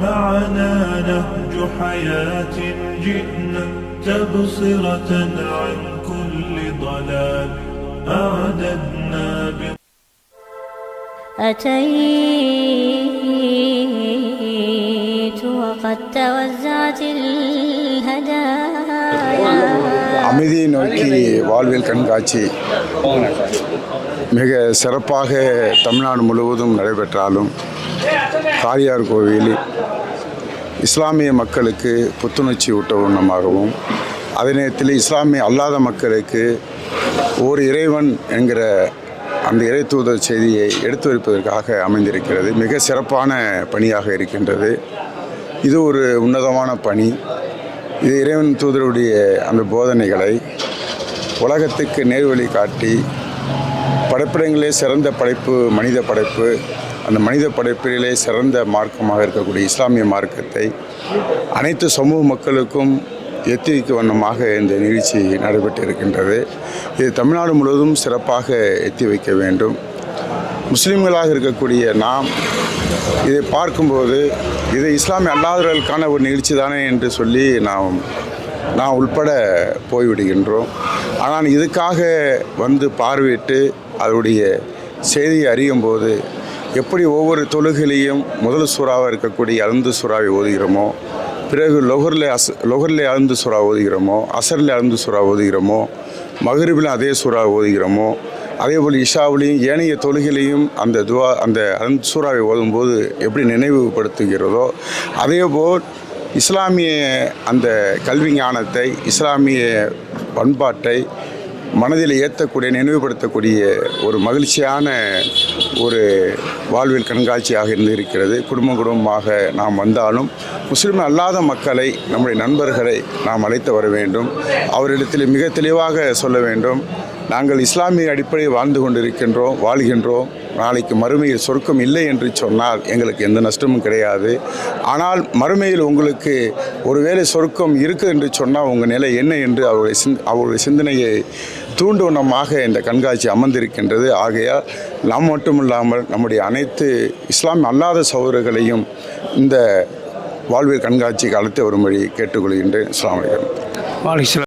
معنا نهج حياة جئنا تبصرة عن كل ضلال أعددنا أتيت وقد توزعت الهدايا அமைதியை நோக்கி வாழ்வியல் கண்காட்சி மிக சிறப்பாக தமிழ்நாடு முழுவதும் நடைபெற்றாலும் காரியார் கோவில் இஸ்லாமிய மக்களுக்கு புத்துணர்ச்சி ஊட்ட வண்ணமாகவும் அதே நேரத்தில் இஸ்லாமிய அல்லாத மக்களுக்கு ஒரு இறைவன் என்கிற அந்த இறை தூதர் செய்தியை எடுத்து வைப்பதற்காக அமைந்திருக்கிறது. மிக சிறப்பான பணியாக இருக்கின்றது. இது ஒரு உன்னதமான பணி. இது இறைவன் தூதருடைய அந்த போதனைகளை உலகத்துக்கு நேர்வழி காட்டி படைப்பிடங்களே சிறந்த படைப்பு மனித படைப்பு அந்த மனித படைப்பிலே சிறந்த மார்க்கமாக இருக்கக்கூடிய இஸ்லாமிய மார்க்கத்தை அனைத்து சமூக மக்களுக்கும் எத்தி வைக்க வண்ணமாக இந்த நிகழ்ச்சி நடைபெற்று இருக்கின்றது இது தமிழ்நாடு முழுவதும் சிறப்பாக எத்தி வைக்க வேண்டும். முஸ்லீம்களாக இருக்கக்கூடிய நாம் இதை பார்க்கும்போது இது இஸ்லாமிய அல்லாதவர்களுக்கான ஒரு நிகழ்ச்சி தானே என்று சொல்லி நாம் நான் உள்பட போய்விடுகின்றோம். ஆனால் இதுக்காக வந்து பார்வையிட்டு அதனுடைய செய்தியை அறியும் போது எப்படி ஒவ்வொரு தொழுகையிலையும் முதல் சுறாவாக இருக்கக்கூடிய அழுந்து சுறாவை ஓதுகிறோமோ பிறகு லொஹரில் அஸ் லொஹரில் அழுந்து சுறா ஓதுகிறோமோ அசரில் அழுந்து சுறா ஓதுகிறோமோ மகரிபில் அதே சுறா ஓதுகிறோமோ அதே போல் இஷாவிலையும் ஏனைய தொழுகிலையும் அந்த துவா அந்த அழுந்து சூறாவை ஓதும்போது எப்படி நினைவுபடுத்துகிறதோ அதேபோல் இஸ்லாமிய அந்த கல்வி ஞானத்தை இஸ்லாமிய பண்பாட்டை மனதில் ஏற்றக்கூடிய நினைவுபடுத்தக்கூடிய ஒரு மகிழ்ச்சியான ஒரு வாழ்வியல் கண்காட்சியாக இருந்து இருக்கிறது குடும்பம் குடும்பமாக நாம் வந்தாலும் முஸ்லீம் அல்லாத மக்களை நம்முடைய நண்பர்களை நாம் அழைத்து வர வேண்டும். அவரிடத்தில் மிக தெளிவாக சொல்ல வேண்டும். நாங்கள் இஸ்லாமிய அடிப்படையில் வாழ்ந்து கொண்டிருக்கின்றோம் வாழ்கின்றோம். நாளைக்கு மறுமையில் சொர்க்கம் இல்லை என்று சொன்னால் எங்களுக்கு எந்த நஷ்டமும் கிடையாது. ஆனால் மறுமையில் உங்களுக்கு ஒருவேளை சொர்க்கம் இருக்குது என்று சொன்னால் உங்கள் நிலை என்ன என்று அவருடைய சிந் அவருடைய சிந்தனையை தூண்டுவனமாக இந்த கண்காட்சி அமர்ந்திருக்கின்றது. ஆகையால் நாம் மட்டுமில்லாமல் நம்முடைய அனைத்து இஸ்லாம் அல்லாத சகோதரர்களையும் இந்த வாழ்வியல் கண்காட்சிக்கு அழைத்து வரும்படி கேட்டுக்கொள்கின்றேன். இஸ்லாம் வலைக்கம்